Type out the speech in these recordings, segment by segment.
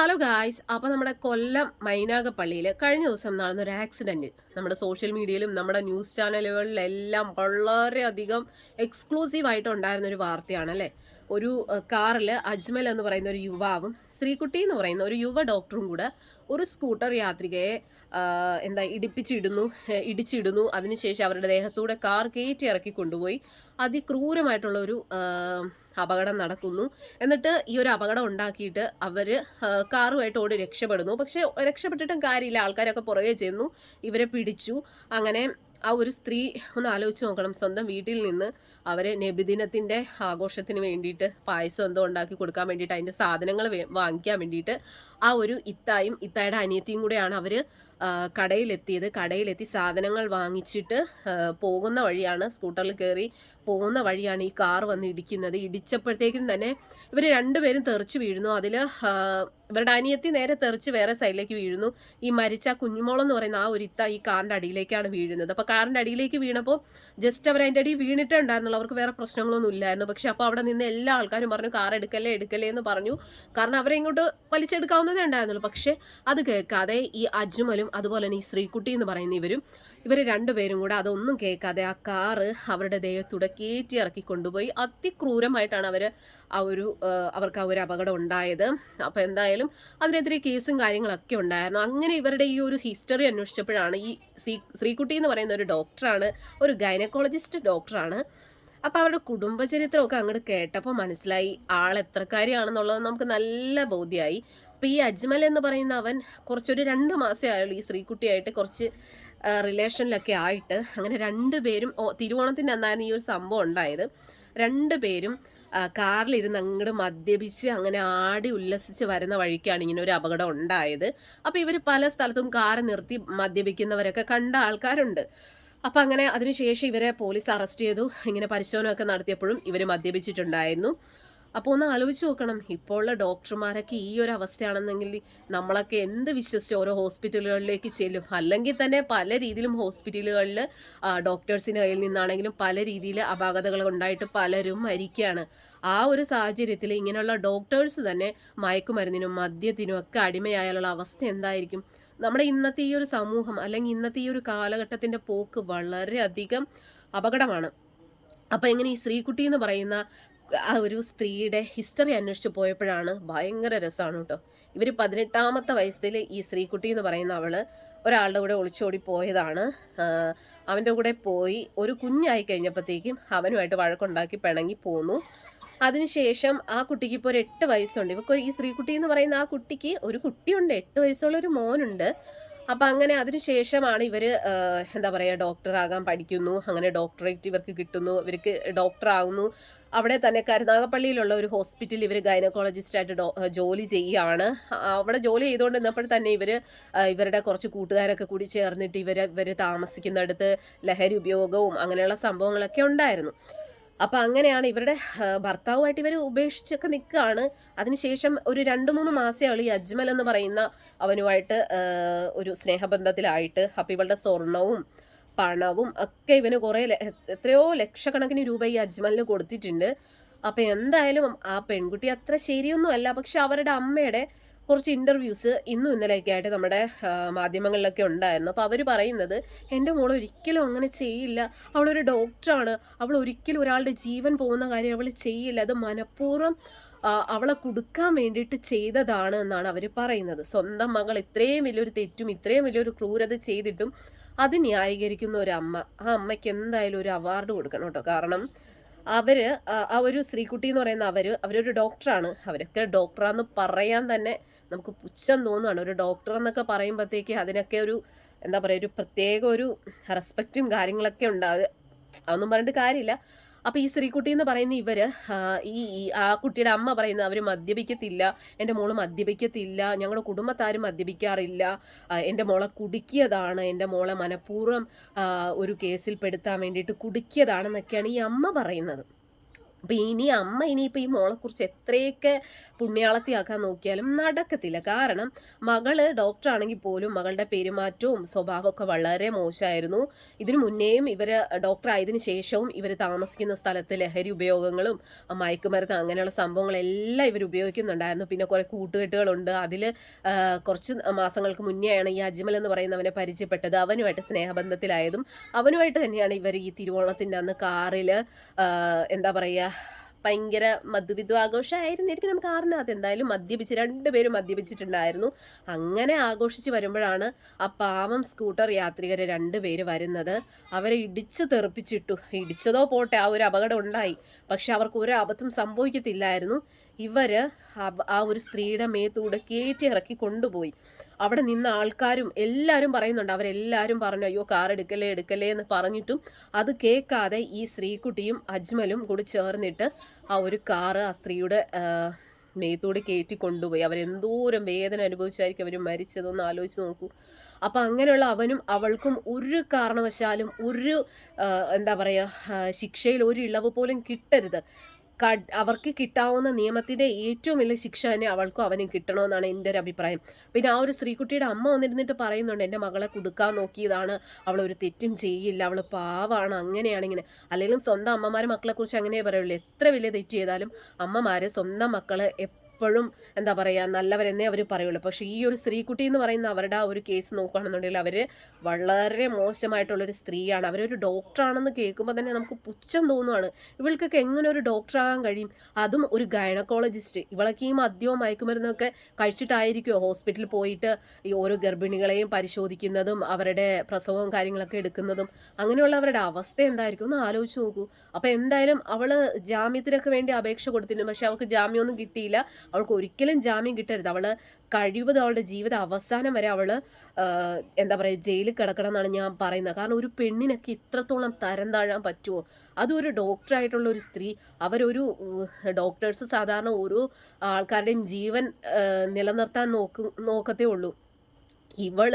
Hello guys അപ്പോൾ നമ്മുടെ കൊല്ലം മൈനാഗപ്പള്ളിയിൽ കഴിഞ്ഞ ദിവസം നടന്ന ഒരു ആക്സിഡന്റ് നമ്മുടെ സോഷ്യൽ മീഡിയയിലും നമ്മുടെ ന്യൂസ് ചാനലുകളിലെല്ലാം വളരെയധികം എക്സ്ക്ലൂസീവ് ആയിട്ട് ഉണ്ടായിരുന്ന ഒരു വാർത്തയാണ് അല്ലേ? ഒരു കാറിൽ അജ്മൽ എന്ന് പറയുന്ന ഒരു യുവാവും ശ്രീകുട്ടി എന്ന് പറയുന്ന ഒരു യുവ ഡോക്ടറും കൂടെ ഒരു സ്കൂട്ടർ യാത്രികയെ എന്താ ഇടിപ്പിച്ചിടുന്നു ഇടിച്ചിടുന്നു. അതിനുശേഷം അവരുടെ ദേഹത്തൂടെ കാർ കയറ്റി ഇറക്കി കൊണ്ടുപോയി. അതിക്രൂരമായിട്ടുള്ള ഒരു അപകടം നടക്കുന്നു. എന്നിട്ട് ഈ ഒരു അപകടം ഉണ്ടാക്കിയിട്ട് അവർ കാറുമായിട്ട് ഓടി രക്ഷപ്പെടുന്നു. പക്ഷെ രക്ഷപ്പെട്ടിട്ടും കാര്യമില്ല. ആൾക്കാരൊക്കെ പുറകെ ചെന്നു ഇവരെ പിടിച്ചു. അങ്ങനെ ആ ഒരു സ്ത്രീ ഒന്ന് ആലോചിച്ച് നോക്കണം. സ്വന്തം വീട്ടിൽ നിന്ന് അവരെ നബിദിനത്തിന്റെ ആഘോഷത്തിന് വേണ്ടിയിട്ട് പായസം എന്തോ ഉണ്ടാക്കി കൊടുക്കാൻ വേണ്ടിയിട്ട് അതിന്റെ സാധനങ്ങൾ വാങ്ങിക്കാൻ വേണ്ടിയിട്ട് ആ ഒരു ഇത്തായും ഇത്തായുടെ അനിയത്തിയും കൂടെയാണ് അവർ ആ, കടയിലെത്തിയത്. കടയിലെത്തി സാധനങ്ങൾ വാങ്ങിച്ചിട്ട് പോകുന്ന വഴിയാണ് സ്കൂട്ടറിൽ കയറി പോകുന്ന വഴിയാണ് ഈ കാർ വന്ന് ഇടിക്കുന്നത്. ഇടിച്ചപ്പോഴത്തേക്കും തന്നെ ഇവർ രണ്ടുപേരും തെറിച്ച് വീഴുന്നു. അതിൽ ഇവരുടെ അനിയത്തി നേരെ തെറിച്ച് വേറെ സൈഡിലേക്ക് വീഴുന്നു. ഈ മരിച്ച കുഞ്ഞുമോളെന്ന് പറയുന്ന ആ ഒരു ഇത്ത ഈ കാറിന്റെ അടിയിലേക്കാണ് വീഴുന്നത്. അപ്പോൾ കാറിന്റെ അടിയിലേക്ക് വീണപ്പോൾ ജസ്റ്റ് അവർ അതിന്റെ അടി വീണിട്ടേ ഉണ്ടായിരുന്നുള്ളൂ. അവർക്ക് വേറെ പ്രശ്നങ്ങളൊന്നും ഇല്ലായിരുന്നു. പക്ഷേ അപ്പോൾ അവിടെ നിന്ന് എല്ലാ ആൾക്കാരും പറഞ്ഞു കാർ എടുക്കല്ലേ എടുക്കല്ലേ എന്ന് പറഞ്ഞു. കാരണം അവരെ ഇങ്ങോട്ട് വലിച്ചെടുക്കാവുന്നതേ ഉണ്ടായിരുന്നുള്ളൂ. പക്ഷേ അത് കേൾക്കാതെ ഈ അജ്മലും അതുപോലെ തന്നെ ഈ ശ്രീകുട്ടി എന്ന് പറയുന്ന ഇവരും ഇവർ രണ്ടുപേരും കൂടെ അതൊന്നും കേൾക്കാതെ ആ കാറ് അവരുടെ ദേഹത്തൂടെ കയറ്റി ഇറക്കി കൊണ്ടുപോയി. അതിക്രൂരമായിട്ടാണ് അവർ ആ ഒരു അവർക്ക് ആ ഒരു അപകടം ഉണ്ടായത്. അപ്പോൾ എന്തായാലും അതിനെതിരെ കേസും കാര്യങ്ങളൊക്കെ ഉണ്ടായിരുന്നു. അങ്ങനെ ഇവരുടെ ഈ ഒരു ഹിസ്റ്ററി അന്വേഷിച്ചപ്പോഴാണ് ഈ ശ്രീ ശ്രീകുട്ടി എന്ന് പറയുന്ന ഒരു ഡോക്ടറാണ് ഒരു ഗൈനക്കോളജിസ്റ്റ് ഡോക്ടറാണ്. അപ്പോൾ അവരുടെ കുടുംബചരിത്രമൊക്കെ അങ്ങോട്ട് കേട്ടപ്പോൾ മനസ്സിലായി ആൾ എത്രക്കാരിയാണെന്നുള്ളത് നമുക്ക് നല്ല ബോധ്യമായി അപ്പോൾ ഈ അജ്മൽ എന്ന് പറയുന്ന അവൻ കുറച്ചൊരു രണ്ട് മാസമേ ആയുള്ളൂ ഈ സ്ത്രീക്കുട്ടിയായിട്ട് കുറച്ച് റിലേഷനിലൊക്കെ ആയിട്ട്. അങ്ങനെ രണ്ടുപേരും തിരുവോണത്തിന്റെ അന്നായിരുന്നു ഈ ഒരു സംഭവം ഉണ്ടായത്. രണ്ടുപേരും കാറിലിരുന്ന് അങ്ങോട്ട് മദ്യപിച്ച് അങ്ങനെ ആടി ഉല്ലസിച്ച് വരുന്ന വഴിക്കാണ് ഇങ്ങനെ ഒരു അപകടം ഉണ്ടായത്. അപ്പോൾ ഇവർ പല സ്ഥലത്തും കാർ നിർത്തി മദ്യപിക്കുന്നവരൊക്കെ കണ്ട ആൾക്കാരുണ്ട്. അപ്പം അങ്ങനെ അതിനുശേഷം ഇവരെ പോലീസ് അറസ്റ്റ് ചെയ്തു. ഇങ്ങനെ പരിശോധനയൊക്കെ നടത്തിയപ്പോഴും ഇവർ മദ്യപിച്ചിട്ടുണ്ടായിരുന്നു. അപ്പോൾ ഒന്ന് ആലോചിച്ച് നോക്കണം. ഇപ്പോൾ ഉള്ള ഡോക്ടർമാരൊക്കെ ഈ ഒരു അവസ്ഥയാണെന്നെങ്കിൽ നമ്മളൊക്കെ എന്ത് വിശ്വസിച്ച് ഓരോ ഹോസ്പിറ്റലുകളിലേക്ക് ചെല്ലും. അല്ലെങ്കിൽ തന്നെ പല രീതിയിലും ഹോസ്പിറ്റലുകളിൽ ഡോക്ടേഴ്സിന്റെ കയ്യിൽ നിന്നാണെങ്കിലും പല രീതിയിൽ അപാകതകൾ ഉണ്ടായിട്ട് പലരും മരിക്കുകയാണ്. ആ ഒരു സാഹചര്യത്തിൽ ഇങ്ങനെയുള്ള ഡോക്ടേഴ്സ് തന്നെ മയക്കുമരുന്നിനും മദ്യത്തിനും ഒക്കെ അടിമയായാലുള്ള അവസ്ഥ എന്തായിരിക്കും? നമ്മുടെ ഇന്നത്തെ ഈ ഒരു സമൂഹം അല്ലെങ്കിൽ ഇന്നത്തെ ഈ ഒരു കാലഘട്ടത്തിന്റെ പോക്ക് വളരെയധികം അപകടമാണ്. അപ്പോൾ എങ്ങനെ ഈ ശ്രീകുട്ടി എന്ന് പറയുന്ന ആ ഒരു സ്ത്രീയുടെ ഹിസ്റ്ററി അന്വേഷിച്ച് പോയപ്പോഴാണ് ഭയങ്കര രസമാണ് കേട്ടോ. ഇവർ പതിനെട്ടാമത്തെ വയസ്സിൽ ഈ ശ്രീകുട്ടി എന്ന് പറയുന്ന അവൾ ഒരാളുടെ കൂടെ ഒളിച്ചോടി പോയതാണ്. അവന്റെ കൂടെ പോയി ഒരു കുഞ്ഞായി കഴിഞ്ഞപ്പോഴത്തേക്കും അവനുമായിട്ട് വഴക്കുണ്ടാക്കി പിണങ്ങി പോന്നു. അതിനുശേഷം ആ കുട്ടിക്ക് ഇപ്പോൾ ഒരു എട്ട് വയസ്സുണ്ട്. ഇവർക്ക് ഈ സ്ത്രീകുട്ടി എന്ന് പറയുന്ന ആ കുട്ടിക്ക് ഒരു കുട്ടിയുണ്ട് എട്ട് വയസ്സുള്ള ഒരു മോനുണ്ട്. അപ്പം അങ്ങനെ അതിനുശേഷമാണ് ഇവർ എന്താ പറയുക ഡോക്ടറാകാൻ പഠിക്കുന്നു. അങ്ങനെ ഡോക്ടറേറ്റ് ഇവർക്ക് കിട്ടുന്നു. ഇവർക്ക് ഡോക്ടറാകുന്നു അവിടെ തന്നെ കരുനാഗപ്പള്ളിയിലുള്ള ഒരു ഹോസ്പിറ്റലിൽ ഇവർ ഗൈനക്കോളജിസ്റ്റായിട്ട് ജോലി ചെയ്യുകയാണ്. അവിടെ ജോലി ചെയ്തുകൊണ്ട് നിന്നപ്പോൾ തന്നെ ഇവർ ഇവരുടെ കുറച്ച് കൂട്ടുകാരൊക്കെ കൂടി ചേർന്നിട്ട് ഇവർ ഇവർ താമസിക്കുന്നിടത്ത് ലഹരി ഉപയോഗവും അങ്ങനെയുള്ള സംഭവങ്ങളൊക്കെ ഉണ്ടായിരുന്നു. അപ്പം അങ്ങനെയാണ് ഇവരുടെ ഭർത്താവുമായിട്ട് ഇവർ ഉപേക്ഷിച്ചൊക്കെ നിൽക്കുകയാണ്. അതിനുശേഷം ഒരു രണ്ട് മൂന്ന് മാസേ അവൾ ഈ അജ്മൽ എന്ന് പറയുന്ന അവനുമായിട്ട് ഒരു സ്നേഹബന്ധത്തിലായിട്ട്. അപ്പം ഇവളുടെ സ്വർണവും പണവും ഒക്കെ ഇവന് കുറേ എത്രയോ ലക്ഷക്കണക്കിന് രൂപ ഈ അജ്മലിന് കൊടുത്തിട്ടുണ്ട്. അപ്പം എന്തായാലും ആ പെൺകുട്ടി അത്ര ശരിയൊന്നും അല്ല. പക്ഷെ അവരുടെ അമ്മയുടെ കുറച്ച് ഇന്റർവ്യൂസ് ഇന്നും ഇന്നലെയൊക്കെ ആയിട്ട് നമ്മുടെ മാധ്യമങ്ങളിലൊക്കെ ഉണ്ടായിരുന്നു. അപ്പോൾ അവർ പറയുന്നത് എന്റെ മോൾ ഒരിക്കലും അങ്ങനെ ചെയ്യില്ല. അവളൊരു ഡോക്ടറാണ്. അവൾ ഒരിക്കലും ഒരാളുടെ ജീവൻ പോകുന്ന കാര്യം അവൾ ചെയ്യില്ല. അത് മനഃപൂർവം അവളെ കൊടുക്കാൻ വേണ്ടിയിട്ട് ചെയ്തതാണ് എന്നാണ് അവർ പറയുന്നത്. സ്വന്തം മകൾ ഇത്രയും വലിയൊരു തെറ്റും ഇത്രയും വലിയൊരു ക്രൂരത ചെയ്തിട്ടും അത് ന്യായീകരിക്കുന്ന ഒരു അമ്മ ആ അമ്മയ്ക്ക് എന്തായാലും ഒരു അവാർഡ് കൊടുക്കണം കേട്ടോ. കാരണം അവർ ആ ഒരു ശ്രീകുട്ടി എന്ന് പറയുന്ന അവർ അവരൊരു ഡോക്ടറാണ് അവരൊക്കെ ഡോക്ടറാന്ന് പറയാൻ തന്നെ നമുക്ക് പുച്ഛം തോന്നുകയാണ് ഒരു ഡോക്ടർ എന്നൊക്കെ പറയുമ്പോഴത്തേക്ക് അതിനൊക്കെ ഒരു എന്താ പറയുക ഒരു പ്രത്യേക ഒരു റെസ്പെക്റ്റും കാര്യങ്ങളൊക്കെ ഉണ്ടാവും അതൊന്നും പറഞ്ഞിട്ട് കാര്യമില്ല. അപ്പോൾ ഈ ശ്രീകുട്ടി എന്ന് പറയുന്ന ഇവർ ഈ ആ കുട്ടിയുടെ അമ്മ പറയുന്നത് അവർ മദ്യപിക്കത്തില്ല എന്റെ മോൾ മദ്യപിക്കത്തില്ല ഞങ്ങളുടെ കുടുംബത്താരും മദ്യപിക്കാറില്ല എന്റെ മോളെ കുടുക്കിയതാണ് എന്റെ മോളെ മനഃപൂർവം ഒരു കേസിൽ പെടുത്താൻ വേണ്ടിയിട്ട് കുടുക്കിയതാണെന്നൊക്കെയാണ് ഈ അമ്മ പറയുന്നത്. അപ്പം ഇനി അമ്മ ഇനിയിപ്പോൾ ഈ മോളെക്കുറിച്ച് എത്രയൊക്കെ പുണ്യാളത്തിയാക്കാൻ നോക്കിയാലും നടക്കത്തില്ല. കാരണം മകൾ ഡോക്ടറാണെങ്കിൽ പോലും മകളുടെ പെരുമാറ്റവും സ്വഭാവമൊക്കെ വളരെ മോശമായിരുന്നു. ഇതിനു മുന്നേയും ഇവർ ഡോക്ടർ ആയതിനു ശേഷവും ഇവർ താമസിക്കുന്ന സ്ഥലത്ത് ലഹരി ഉപയോഗങ്ങളും മയക്കുമരുന്ന് അങ്ങനെയുള്ള സംഭവങ്ങളെല്ലാം ഇവർ ഉപയോഗിക്കുന്നുണ്ടായിരുന്നു. പിന്നെ കുറേ കൂട്ടുകെട്ടുകളുണ്ട്. അതിൽ കുറച്ച് മാസങ്ങൾക്ക് മുന്നെയാണ് ഈ അജ്മൽ എന്ന് പറയുന്നവനെ പരിചയപ്പെട്ടത്. അവനുമായിട്ട് സ്നേഹബന്ധത്തിലായതും അവനുമായിട്ട് തന്നെയാണ് ഇവർ ഈ തിരുവോണത്തിന്റെ അന്ന് കാറിൽ എന്താ പറയുക ഭയങ്കര മദ്യപിതു ആഘോഷമായിരുന്നിരിക്കും നമുക്ക് ആറിനകത്ത്. എന്തായാലും മദ്യപിച്ച് രണ്ടുപേരും മദ്യപിച്ചിട്ടുണ്ടായിരുന്നു. അങ്ങനെ ആഘോഷിച്ച് വരുമ്പോഴാണ് ആ പാവം സ്കൂട്ടർ യാത്രികരെ രണ്ടുപേര് വരുന്നത്. അവരെ ഇടിച്ച് തെറിപ്പിച്ചിട്ടു. ഇടിച്ചതോ പോട്ടെ ആ ഒരു അപകടം ഉണ്ടായി. പക്ഷെ അവർക്ക് ഒരു അബദ്ധം സംഭവിക്കത്തില്ലായിരുന്നു. ഇവർ ആ ഒരു സ്ത്രീയുടെ മേത്തൂടെ കയറ്റി ഇറക്കി കൊണ്ടുപോയി. അവിടെ നിന്ന ആൾക്കാരും എല്ലാവരും പറയുന്നുണ്ട്. അവരെല്ലാവരും പറഞ്ഞു അയ്യോ കാർ എടുക്കലേ എടുക്കലേ എന്ന് പറഞ്ഞിട്ടും അത് കേൾക്കാതെ ഈ സ്ത്രീക്കുട്ടിയും അജ്മലും കൂടി ചേർന്നിട്ട് ആ ഒരു കാറ് ആ സ്ത്രീയുടെ മേത്തൂടെ കയറ്റി കൊണ്ടുപോയി. അവരെന്തോരം വേദന അനുഭവിച്ചായിരിക്കും അവർ മരിച്ചതൊന്ന് ആലോചിച്ച് നോക്കൂ. അപ്പം അങ്ങനെയുള്ള അവനും അവൾക്കും ഒരു കാരണവശാലും ഒരു എന്താ പറയുക ശിക്ഷയിൽ ഒരു ഇളവ് പോലും കിട്ടരുത്. അവർക്ക് കിട്ടാവുന്ന നിയമത്തിന്റെ ഏറ്റവും വലിയ ശിക്ഷ തന്നെ അവൾക്കും അവനും കിട്ടണമെന്നാണ് എന്റെ ഒരു അഭിപ്രായം. പിന്നെ ആ ഒരു സ്ത്രീകുട്ടിയുടെ അമ്മ വന്നിരുന്നിട്ട് പറയുന്നുണ്ട് എന്റെ മകളെ കൊടുക്കാൻ നോക്കിയതാണ്. അവൾ ഒരു തെറ്റും ചെയ്യില്ല. അവൾ പാവാണ്. അങ്ങനെയാണ് ഇങ്ങനെ. അല്ലെങ്കിലും സ്വന്തം അമ്മമാരെ മക്കളെക്കുറിച്ച് അങ്ങനെ പറയുള്ളൂ. എത്ര വലിയ തെറ്റ് ചെയ്താലും അമ്മമാർ സ്വന്തം മക്കളെ എപ്പോഴും എന്താ പറയുക നല്ലവരെന്നേ അവർ പറയുള്ളൂ. പക്ഷേ ഈ ഒരു സ്ത്രീക്കുട്ടി എന്ന് പറയുന്ന അവരുടെ ആ ഒരു കേസ് നോക്കുകയാണെന്നുണ്ടെങ്കിൽ അവർ വളരെ മോശമായിട്ടുള്ളൊരു സ്ത്രീയാണ്. അവരൊരു ഡോക്ടറാണെന്ന് കേൾക്കുമ്പോൾ തന്നെ നമുക്ക് പുച്ഛം തോന്നുവാണ്. ഇവൾക്കൊക്കെ എങ്ങനെ ഒരു ഡോക്ടറാകാൻ കഴിയും? അതും ഒരു ഗൈനക്കോളജിസ്റ്റ് ഇവളൊക്കെ ഈ മദ്യവും മയക്കുമരുന്നൊക്കെ കഴിച്ചിട്ടായിരിക്കുമോ ഹോസ്പിറ്റലിൽ പോയിട്ട് ഈ ഓരോ ഗർഭിണികളെയും പരിശോധിക്കുന്നതും അവരുടെ പ്രസവവും കാര്യങ്ങളൊക്കെ എടുക്കുന്നതും? അങ്ങനെയുള്ളവരുടെ അവസ്ഥ എന്തായിരിക്കും? ഒന്ന് ആലോചിച്ച് നോക്കൂ. അപ്പോൾ എന്തായാലും അവൾ ജാമ്യത്തിനൊക്കെ വേണ്ടി അപേക്ഷ കൊടുത്തിരുന്നു പക്ഷെ അവൾക്ക് ജാമ്യമൊന്നും കിട്ടിയില്ല. അവൾക്ക് ഒരിക്കലും ജാമ്യം കിട്ടരുത്. അവൾ കഴിവത് അവളുടെ ജീവിത അവസാനം വരെ അവൾ എന്താ പറയുക ജയിലിൽ കിടക്കണം എന്നാണ് ഞാൻ പറയുന്നത്. കാരണം ഒരു പെണ്ണിനൊക്കെ ഇത്രത്തോളം തരം താഴാൻ പറ്റുമോ? അതൊരു ഡോക്ടറായിട്ടുള്ള ഒരു സ്ത്രീ. അവരൊരു ഡോക്ടേഴ്സ് സാധാരണ ഓരോ ആൾക്കാരുടെയും ജീവൻ നിലനിർത്താൻ നോക്കും നോക്കത്തേ ഉള്ളൂ. ഇവൾ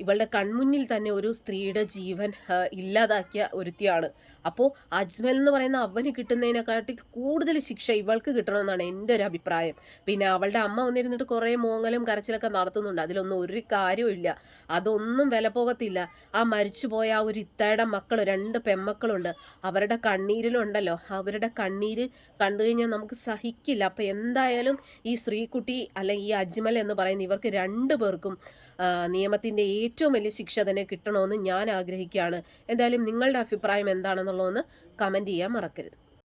ഇവളുടെ കൺമുന്നിൽ തന്നെ ഒരു സ്ത്രീയുടെ ജീവൻ ഇല്ലാതാക്കിയ ഒരുത്തിയാണ്. അപ്പോൾ അജ്മൽ എന്ന് പറയുന്ന അവന് കിട്ടുന്നതിനെക്കാട്ടി കൂടുതൽ ശിക്ഷ ഇവൾക്ക് കിട്ടണമെന്നാണ് എന്റെ ഒരു അഭിപ്രായം. പിന്നെ അവളുടെ അമ്മ വന്നിരുന്നിട്ട് കുറേ മോങ്ങലും കരച്ചിലൊക്കെ നടത്തുന്നുണ്ട്. അതിലൊന്നും ഒരു കാര്യമില്ല അതൊന്നും വില പോകത്തില്ല. ആ മരിച്ചുപോയ ആ ഒരു ഇത്തയുടെ മക്കൾ രണ്ട് പെമ്മക്കളുണ്ട്. അവരുടെ കണ്ണീരിലുണ്ടല്ലോ. അവരുടെ കണ്ണീര് കണ്ടു കഴിഞ്ഞാൽ നമുക്ക് സഹിക്കില്ല. അപ്പം എന്തായാലും ഈ ശ്രീകുട്ടി അല്ലെങ്കിൽ ഈ അജ്മൽ എന്ന് പറയുന്ന ഇവർക്ക് രണ്ടു പേർക്കും നിയമത്തിന്റെ ഏറ്റവും വലിയ ശിക്ഷ തന്നെ കിട്ടണമെന്ന് ഞാൻ ആഗ്രഹിക്കുകയാണ്. എന്തായാലും നിങ്ങളുടെ അഭിപ്രായം എന്താണെന്നുള്ളതെന്ന് കമന്റ് ചെയ്യാൻ മറക്കരുത്.